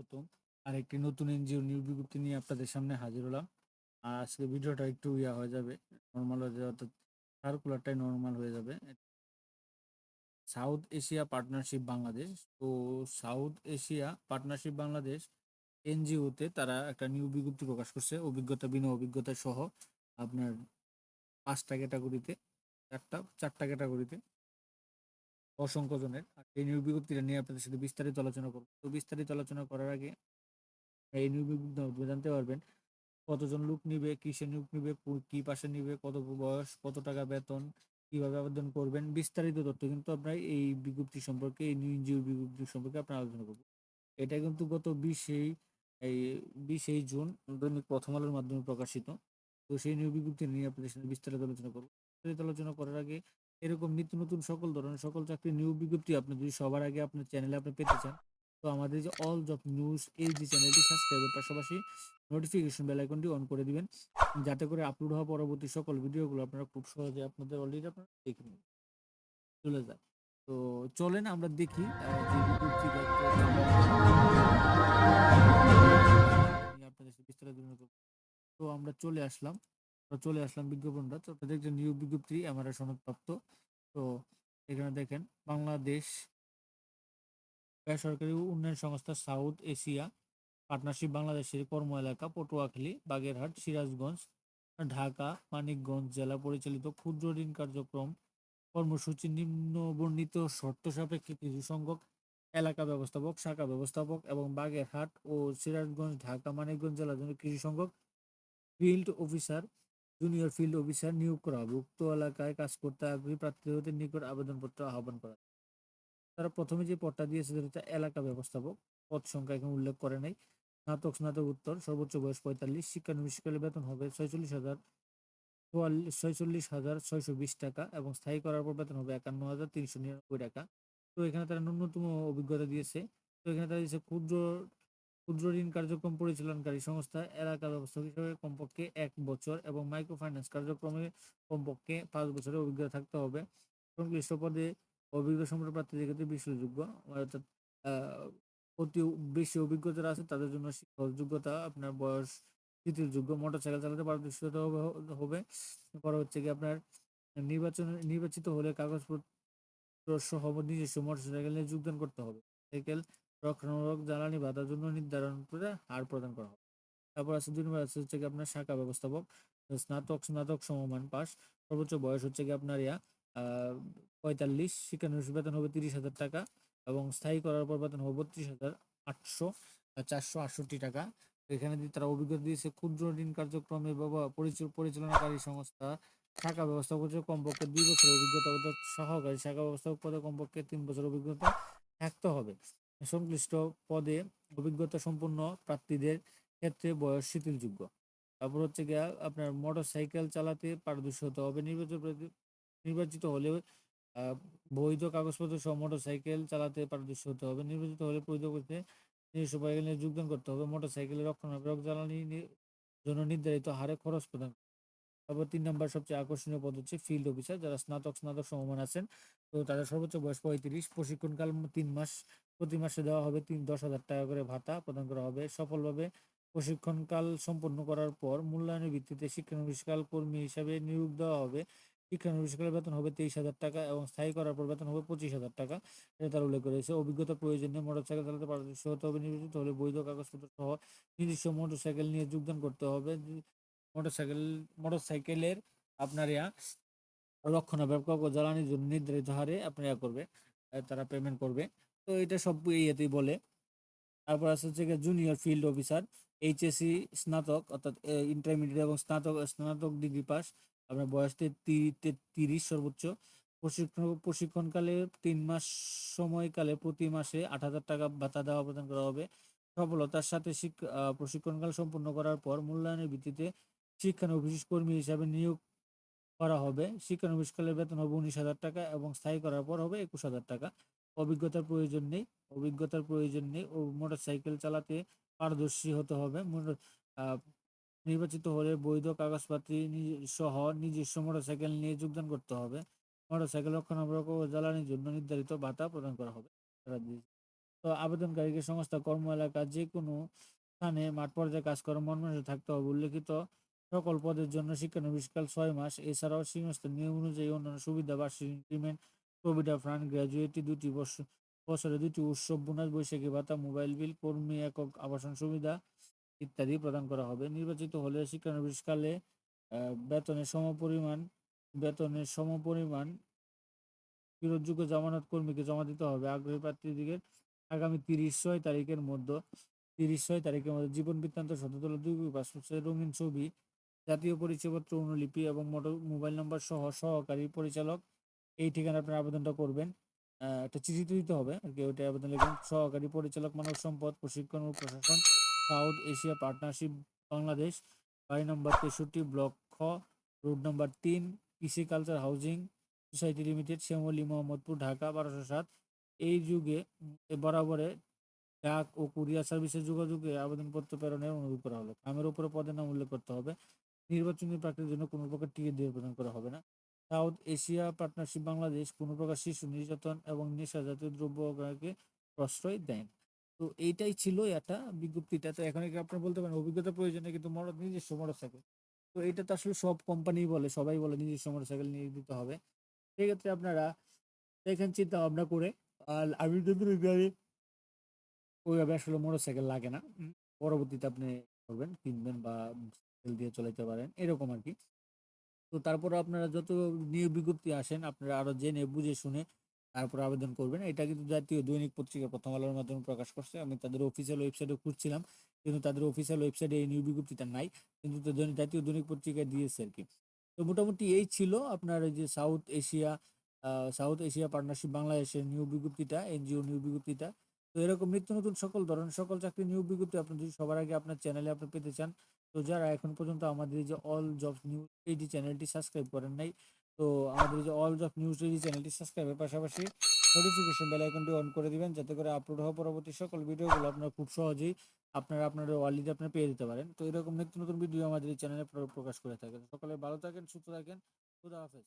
স্বাগতম। আরেকটি নতুন এনজিও নিয়োগ বিজ্ঞপ্তি নিয়ে আপনাদের সামনে হাজির হলাম। আর আজকে ভিডিওটা একটু ইয়া হয়ে যাবে নর্মাল হয়ে যাবে, অর্থাৎ সার্কুলারটাই নর্মাল হয়ে যাবে। সাউথ এশিয়া পার্টনারশিপ বাংলাদেশ তো সাউথ এশিয়া পার্টনারশিপ বাংলাদেশ এনজিওতে তারা একটা নিয়োগ বিজ্ঞপ্তি প্রকাশ করছে, অভিজ্ঞতা বিনা অভিজ্ঞতা সহ আপনার পাঁচটা ক্যাটাগরিতে চারটা চারটা ক্যাটাগরিতে অসংখ্য জনের। আর এই নিয়োগ বিজ্ঞপ্তিটা নিয়ে আপনাদের সাথে বিস্তারিত আলোচনা করব। তো বিস্তারিত আলোচনা করার আগে এই নিয়োগ বিজ্ঞপ্তি জানতে পারবেন, কতজন লোক নিবে কিসে নিয়োগ নিবে, কি পাশে নিবে, কত বয়স, কত টাকা বেতন, কীভাবে আবেদন করবেন, বিস্তারিত তথ্য কিন্তু আপনার এই বিজ্ঞপ্তি সম্পর্কে, এই নিউ এনজিও বিজ্ঞপ্তি সম্পর্কে আপনার আলোচনা করব। এটা কিন্তু গত বিশেই, এই বিশেই জুন, দৈনিক প্রথম আলোর মাধ্যমে প্রকাশিত। তো সেই নিয়োগ বিজ্ঞপ্তি নিয়ে আপনাদের সাথে বিস্তারিত আলোচনা করব। বিস্তারিত আলোচনা করার আগে এরকম নিত্য নতুন সকল ধরনের সকল চাকরির নিউ বিজ্ঞপ্তি আপনি যদি সবার আগে আপনার চ্যানেলে আপনি পেতে চান, তো আমাদের যে অল জব নিউজ এই যে চ্যানেলটি সাবস্ক্রাইবের পাশাপাশি নোটিফিকেশন বেল আইকনটি অন করে দিবেন, যাতে করে আপলোড হওয়া পরবর্তী সকল ভিডিওগুলো আপনারা খুব সহজে আপনাদের অলরেডি আপনারা দেখে নেবেন। চলে যায় তো চলেন আমরা দেখি আপনাদের তো আমরা চলে আসলাম। তো চলে আসলাম বিজ্ঞাপনটা। তো একটা নিয়োগ বিজ্ঞপ্তি আমার সনদপ্রাপ্ত। তো এখানে দেখেন, বাংলাদেশ বেসরকারি উন্নয়ন সংস্থা সাউথ এশিয়া পার্টনারশিপ বাংলাদেশের কর্ম এলাকা, পটুয়াখালী, বাগেরহাট, সিরাজগঞ্জ, ঢাকা, মানিকগঞ্জ জেলা পরিচালিত ক্ষুদ্র ঋণ কার্যক্রম কর্মসূচি নিম্ন বর্ণিত শর্ত সাপেক্ষে কিছু সংখ্যক এলাকা ব্যবস্থাপক, শাখা ব্যবস্থাপক এবং বাগেরহাট ও সিরাজগঞ্জ, ঢাকা, মানিকগঞ্জ জেলার জন্য কিছু সংখ্যক field officer junior field officer নিয়োগ করা হবে উক্ত এলাকায় কাজ করতে আগ্রহী প্রার্থীদের নিকট আবেদনপত্র আহ্বান করা। তারা প্রথমে যে পদটা দিয়েছে সেটা এলাকা ব্যবস্থাপক। পদ সংখ্যা এখানে উল্লেখ করে নাই। স্নাতক স্নাতক উত্তর, সর্বোচ্চ বয়স পঁয়তাল্লিশ, শিক্ষা শিক্ষানবিষ্কালে বেতন হবে ছয়চল্লিশ হাজার ছয়চল্লিশ হাজার ছয়শো বিশ টাকা এবং স্থায়ী করার পর বেতন হবে একান্ন হাজার তিনশো নিরানব্বই টাকা। তো এখানে তারা ন্যূনতম অভিজ্ঞতা দিয়েছে। তো এখানে তারা দিয়েছে ক্ষুদ্র ক্ষুদ্র ঋণ কার্যক্রম পরিচালনকারী সংস্থা এলাকা ব্যবস্থাপক হিসেবে কমপক্ষে এক বছর এবং মাইক্রো ফাইন্যান্স কার্যক্রমে কমপক্ষে পাঁচ বছরের অভিজ্ঞতা থাকতে হবে সংশ্লিষ্ট পদে অভিজ্ঞতা সম্পন্ন প্রার্থীদের ক্ষেত্রে বিশ্বাসযোগ্য অর্থাৎ অতি বেশি অভিজ্ঞতা আছে, তাদের জন্য শিক্ষক যোগ্যতা, আপনার বয়স যোগ্য, মোটরসাইকেল চালাতে পারদর্শিতা হবে হবে। পরে হচ্ছে কি আপনার নির্বাচন, নির্বাচিত হলে কাগজপত্র সহ নিজস্ব মোটরসাইকেল নিয়ে যোগদান করতে হবে। সাইকেল রক্ষণামূলক জ্বালানি বাধার জন্য নির্ধারণ করে হার প্রদান করা হবে। তারপর আছে দুই নম্বর, আছে হচ্ছে কি আপনার শাখা ব্যবস্থাপক স্নাতক স্নাতক সমমান পাস। সর্বোচ্চ বয়স হচ্ছে কি আপনার ইয়া পঁয়তাল্লিশ শিক্ষানবিশ বেতন হবে তিরিশ হাজার টাকা এবং স্থায়ী করার পর বেতন হবে বত্রিশ হাজার আটশো চারশো আটষট্টি টাকা। এখানে তারা অভিজ্ঞতা দিয়েছে, ক্ষুদ্র ঋণ কার্যক্রমে পরিচালনাকারী সংস্থা, শাখা ব্যবস্থাপক হিসেবে কমপক্ষে দুই বছর অভিজ্ঞতা সহকারী শাখা ব্যবস্থাপক পদে কমপক্ষে তিন বছর অভিজ্ঞতা থাকতে হবে। সংশ্লিষ্ট পদে অভিজ্ঞতা সম্পন্ন প্রার্থীদের ক্ষেত্রে বয়স শিথিলযোগ্য। তারপর হচ্ছে গিয়া আপনার মোটর সাইকেল চালাতে পারদর্শী হতে হবে। নির্বাচিত নির্বাচিত হলে বৈধ কাগজপত্র সহ মোটর সাইকেল চালাতে পারদর্শী হতে হবে। নির্বাচিত হলে বৈধ করতে নিজস্ব সাইকেল নিয়ে যোগদান করতে হবে। মোটর সাইকেলের রক্ষণাবেক্ষক জ্বালানি জন্য নির্ধারিত হারে খরচ প্রদান তারপর তিন নম্বর সবচেয়ে আকর্ষণীয় পদ হচ্ছে ফিল্ড অফিসার। যারা স্নাতক স্নাতক সমমান আছেন, তো তাদের সর্বোচ্চ বয়স পঁয়ত্রিশ। প্রশিক্ষণকাল তিন মাস। প্রতি মাসে দেওয়া হবে তিন, দশ হাজার টাকা করে ভাতা প্রদান করা হবে। সফলভাবে প্রশিক্ষণকাল সম্পন্ন করার পর মূল্যায়নের ভিত্তিতে শিক্ষানবিষ্কাল কর্মী হিসাবে নিয়োগ দেওয়া হবে। শিক্ষানবিষ্কালের বেতন হবে তেইশ হাজার টাকা এবং স্থায়ী করার পর বেতন হবে পঁচিশ হাজার টাকা। এটা তার উল্লেখ করেছে অভিজ্ঞতা প্রয়োজনে মোটরসাইকেল চালাতে পারদর্শী হতে হবে। নির্বাচিত হলে বৈধ কাগজপত্র সহ নিজস্ব মোটরসাইকেল নিয়ে যোগদান করতে হবে। মোটরসাইকেল, মোটরসাইকেলের আপনার ইয়া রক্ষণাবেক্ষক ও জ্বালানির জন্য নির্ধারিত হারে আপনার ইয়া করবে, তারা পেমেন্ট করবে। তো এটা সব ইয়েতেই বলে। তারপর আছে হচ্ছে জুনিয়র ফিল্ড অফিসার এইচএসসি স্নাতক, অর্থাৎ ইন্টারমিডিয়েট এবং স্নাতক স্নাতক ডিগ্রি পাস আপনার বয়স তিরিশ সর্বোচ্চ। প্রশিক্ষণ, প্রশিক্ষণকালে তিন মাস সময়কালে প্রতি মাসে আট হাজার টাকা ভাতা দেওয়া প্রদান করা হবে। সফলতার সাথে শিক্ষা প্রশিক্ষণকাল সম্পন্ন করার পর মূল্যায়নের ভিত্তিতে শিক্ষা শিক্ষানবিশ কর্মী হিসাবে নিয়োগ করা হবে। শিক্ষানবিশকালের বেতন হবে উনিশ হাজার টাকা এবং স্থায়ী করার পর হবে একুশ হাজার টাকা। অভিজ্ঞতার প্রয়োজন নেই। অভিজ্ঞতার প্রয়োজন নেই ও মোটরসাইকেল চালাতে পারদর্শী হতে হবে। নির্বাচিত হলে বৈধ কাগজপত্র সহ নিজস্ব মোটরসাইকেল নিয়ে যোগদান করতে হবে। মোটরসাইকেল রক্ষণাবেক্ষক ও জ্বালানির জন্য নির্ধারিত ভাতা প্রদান করা হবে। তো আবেদনকারীকে সংস্থা, কর্ম এলাকা যে কোনো স্থানে মাঠ পর্যায়ে কাজ করার মর্মাংশে থাকতে হবে। উল্লেখিত সকল পদের জন্য শিক্ষানবিষ্কাল ছয় মাস। এছাড়াও সংস্থার নিয়ম অনুযায়ী অন্যান্য সুবিধা বা ইনক্রিমেন্ট প্রভিডেন্ট ফান্ড গ্র্যাজুয়েটি দুটি বছরে দুটি উৎসব, বোনাস, বৈশাখী ভাতা, মোবাইল বিল, কর্মী একক আবাসন সুবিধা ইত্যাদি প্রদান করা হবে। নির্বাচিত হলে শিক্ষানবিষ্কালে বেতনের সমপরিমাণ বেতনের সমপরিমাণ ফেরতযোগ্য জামানত কর্মীকে জমা দিতে হবে। আগ্রহী প্রার্থীদের আগামী তিরিশ ছয় তারিখের মধ্যে তিরিশ ছয় তারিখের মধ্যে জীবন বৃত্তান্ত শততলা দুই পাসপোর্টের রঙিন ছবি, জাতীয় পরিচয়পত্র, অনুলিপি এবং মোটর মোবাইল নম্বর সহ সহকারী পরিচালক এই ঠিকানা আপনার আবেদনটা করবেন। একটা চিঠি তো দিতে হবে। আর কি ওইটা আবেদন লিখবেন। সহকারী পরিচালক মানব সম্পদ, প্রশিক্ষণ ও প্রশাসন, সাউথ এশিয়া পার্টনারশিপ, বাংলাদেশ, বাড়ি নম্বর তেষট্টি, ব্লক খ, রোড নম্বর তিন, কৃষি culture housing society limited, Shyamoli, Mohammadpur, Dhaka, বারোশো সাত। এই যুগে বরাবরে ডাক ও কুরিয়ার সার্ভিসের যোগাযোগে আবেদনপত্র প্রেরণের অনুরোধ করা হলো। নামের উপরে পদের নাম উল্লেখ করতে হবে। নির্বাচনী প্রার্থীর জন্য কোনো প্রকার টিকিট দিয়ে প্রদান করা হবে না। সাউথ এশিয়া পার্টনারশিপ, বাংলাদেশ কোনো প্রকার শিশু নির্যাতন এবং নেশা জাতীয় দ্রব্য গ্রাহককে প্রশ্রয় দেন। তো এইটাই ছিল একটা বিজ্ঞপ্তিটা। তো এখন আপনারা বলতে পারেন, অভিজ্ঞতা প্রয়োজনে কিন্তু মোটর নিজস্ব মোটরসাইকেল। তো এটা তো আসলে সব কোম্পানি বলে, সবাই বলে নিজস্ব মোটরসাইকেল নিয়ে দিতে হবে। সেক্ষেত্রে আপনারা দেখেন চিন্তা ভাবনা করে, আর আমি যদি গাড়ি ওইভাবে আসলে মোটরসাইকেল লাগে না। পরবর্তীতে আপনি করবেন, কিনবেন বা সাইকেল দিয়ে চলাইতে পারেন, এরকম আর কি। তো তারপর আপনারা যত নিয়োগ বিজ্ঞপ্তি আসেন, আপনারা আরও জেনে, বুঝে, শুনে তারপর আবেদন করবেন। এটা কিন্তু জাতীয় দৈনিক পত্রিকা প্রথম আলোর মাধ্যমে প্রকাশ করছে। আমি তাদের অফিসিয়াল ওয়েবসাইটে খুঁজছিলাম, কিন্তু তাদের অফিসিয়াল ওয়েবসাইটে এই নিয়োগ বিজ্ঞপ্তিটা নাই, কিন্তু জাতীয় দৈনিক পত্রিকায় দিয়েছে আর কি। তো মোটামুটি এই ছিল আপনার এই যে South Asia South Asia partnership বাংলাদেশের নিয়োগ বিজ্ঞপ্তিটা এনজিও নিয়োগ বিজ্ঞপ্তিটা। তো এরকম নিত্য নতুন সকল ধরনের, সকল চাকরি নিয়োগ বিজ্ঞপ্তি আপনি যদি সবার আগে আপনার চ্যানেলে আপনি পেতে চান, তো যারা এখন পর্যন্ত আমাদের যে অল জবস নিউজ এই যে চ্যানেলটি সাবস্ক্রাইব করেন নাই, তো আমাদের যে অল অফ নিউজ এই চ্যানেলটি সাবস্ক্রাইবের পাশাপাশি নোটিফিকেশন বেল আইকনটি অন করে দিবেন, যাতে করে আপলোড হওয়া পরবর্তী সকল ভিডিওগুলো আপনারা খুব সহজেই আপনারা আপনার ওয়ালিতে আপনারা পেয়ে দিতে পারেন। তো এরকম নিত্য নতুন ভিডিও আমাদের এই চ্যানেলে প্রকাশ করে থাকেন। সকলে ভালো থাকেন, সুস্থ থাকেন, খুদা হাফেজ।